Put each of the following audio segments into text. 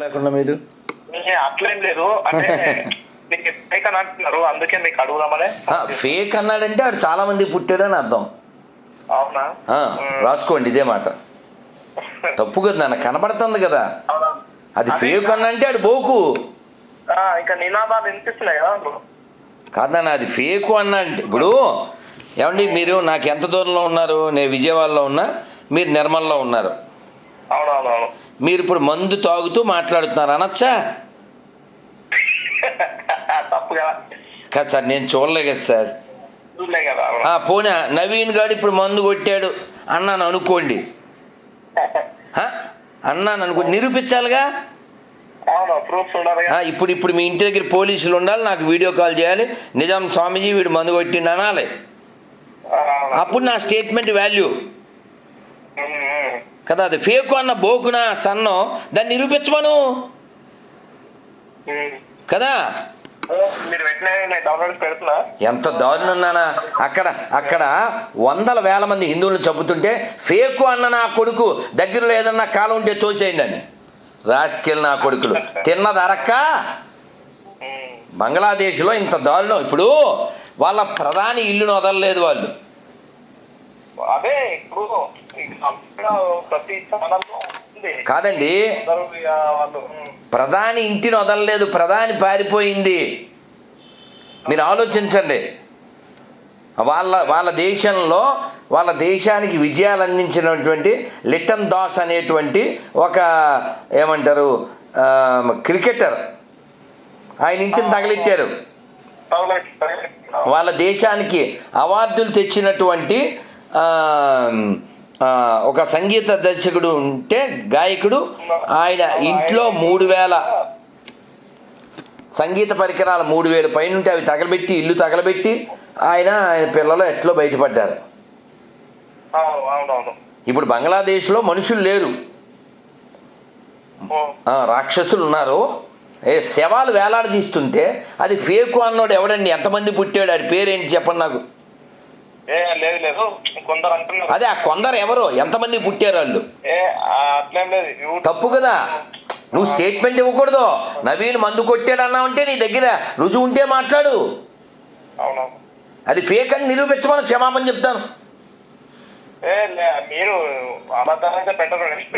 లేకుండా మీరు? అట్లేం లేదు. అంటే ఫేక్ అని అంటున్నారు. అందుకే మీకు అడుగుదామనే. ఫేక్ అన్నాడంటే ఆడు చాలా మంది పుట్టాడని అర్థం. అవునా? రాసుకోండి ఇదే మాట. తప్పు కదా నాన్న కనబడుతుంది కదా. అవునా? అది ఫేక్ అన్నంటే ఆడు బోకు. ఇంకా నినాదాలు వినిపిస్తున్నాయి కదా. కాదన్న అది ఫేక్ అన్న అంటే ఇప్పుడు ఏమండి మీరు నాకు ఎంత దూరంలో ఉన్నారు? నేను విజయవాడలో ఉన్నా మీరు నిర్మల్లో ఉన్నారు. అవునవునవును. మీరు ఇప్పుడు మందు తాగుతూ మాట్లాడుతున్నారు అనొచ్చా? కదా. సార్ నేను చూడలే కదా సార్. పోనీ నవీన్ గాడు ఇప్పుడు మందు కొట్టాడు అన్నాను అనుకోండి? అన్నాను అనుకో నిరూపించాలిగా? ఇప్పుడు ఇప్పుడు మీ ఇంటి దగ్గర పోలీసులు ఉండాలి నాకు వీడియో కాల్ చేయాలి. నిజాం స్వామీజీ వీడు మందు కొట్టిండు అనాలి. అప్పుడు నా స్టేట్మెంట్ వాల్యూ. కదా అది ఫేక్ అన్న బోకున సన్నో? దాన్ని నిరూపించమను. కదా? ఎంత దారుణం నానా. అక్కడ అక్కడ వందల వేల మంది హిందువులను చంపుతుంటే ఫేకు అన్న నా కొడుకు దగ్గరలో ఏదన్నా కాలం ఉంటే తోసేయండి రాసుకెళ్ళి నా కొడుకులు. తిన్నది అరక్క? ఉమ్. బంగ్లాదేశ్లో ఇంత దారుణం. ఇప్పుడు వాళ్ళ ప్రధాని ఇల్లును వదలలేదు వాళ్ళు. అదే ఇప్పుడు కాదండి. ప్రధాని ఇంటిని వదలలేదు ప్రధాని పారిపోయింది. మీరు ఆలోచించండి. వాళ్ళ వాళ్ళ దేశంలో వాళ్ళ దేశానికి విజయాలు అందించినటువంటి లిటన్ దాస్ అనేటువంటి ఒక ఏమంటారు క్రికెటర్. ఆయన ఇంటిని తగలెట్టారు వాళ్ళ దేశానికి అవార్డులు తెచ్చినటువంటి ఒక సంగీత దర్శకుడు ఉంటే గాయకుడు ఆయన ఇంట్లో మూడు వేల సంగీత పరికరాలు మూడు వేలు పైన ఉంటే అవి తగలబెట్టి ఇల్లు తగలబెట్టి ఆయన ఆయన పిల్లలు ఎట్లో బయటపడ్డారు. ఇప్పుడు బంగ్లాదేశ్లో మనుషులు లేరు. రాక్షసులు ఉన్నారు. ఏ శవాలు వేలాడదీస్తుంటే అది ఫేకు అన్నోడు ఎవడండి? ఎంతమంది పుట్టాడు? ఆడి పేరేంటి చెప్పండి నాకు. లేదు లేదు. కొందరు అంటున్నారు. అదే ఆ కొందరు ఎవరు? ఎంతమంది పుట్టారు వాళ్ళు? అట్లేం లేదు. తప్పు కదా. నువ్వు స్టేట్మెంట్ ఇవ్వకూడదు. నవీన్ మందు కొట్టాడు అన్నావంటే నీ దగ్గర రుజువు ఉంటే మాట్లాడు. అది ఫేక్ అని నిరూపించమని క్షమాపణ చెప్తాను.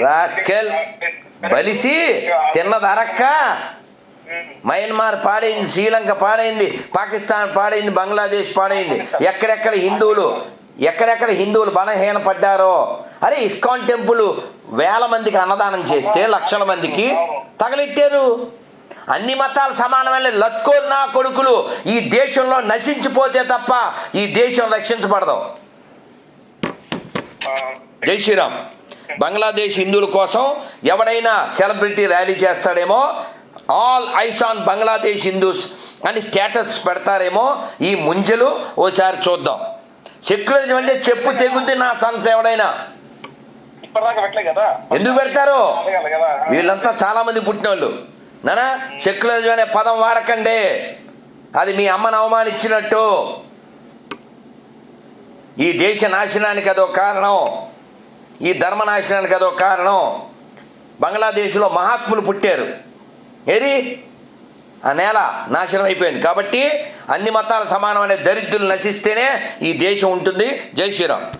రాస్కెల్ బలిసి తిన్నది అరక్క. ఉమ్. మయన్మార్ పాడైంది శ్రీలంక పాడైంది పాకిస్తాన్ పాడైంది బంగ్లాదేశ్ పాడైంది. ఎక్కడెక్కడ హిందువులు ఎక్కడెక్కడ హిందువులు బలహీన పడ్డారో అరే ఇస్కాన్ టెంపుల్ వేల మందికి అన్నదానం చేస్తే లక్షల మందికి తగలెట్టారు. అన్ని మతాలు సమానమైన లత్కో నా కొడుకులు ఈ దేశంలో నశించిపోతే తప్ప ఈ దేశం రక్షించబడదు. జై శ్రీరామ్. బంగ్లాదేశ్ హిందువుల కోసం ఎవడైనా సెలబ్రిటీ ర్యాలీ చేస్తాడేమో all eyes on Bangladesh Hindus అని స్టేటస్ పెడతారేమో ఈ ముంజలు ఓసారి చూద్దాం. సెక్యులరిజం అంటే చెప్పు తెగుద్ది నా సన్స్ ఎవడైనా. ఎందుకు పెడతారు? వీళ్ళంతా చాలా మంది పుట్టినోళ్ళు. నానా సెక్యులరిజం అనే పదం వాడకండి. అది మీ అమ్మను అవమానించినట్టు. ఈ దేశ నాశనానికి అదో కారణం. ఈ ధర్మ నాశనానికి అదో కారణం. బంగ్లాదేశ్లో మహాత్ములు పుట్టారు. ఏది? ఆ నేల నాశనం అయిపోయింది. కాబట్టి అన్ని మతాలు సమానమైన దరిద్రులు నశిస్తేనే ఈ దేశం ఉంటుంది. జై శ్రీరామ్.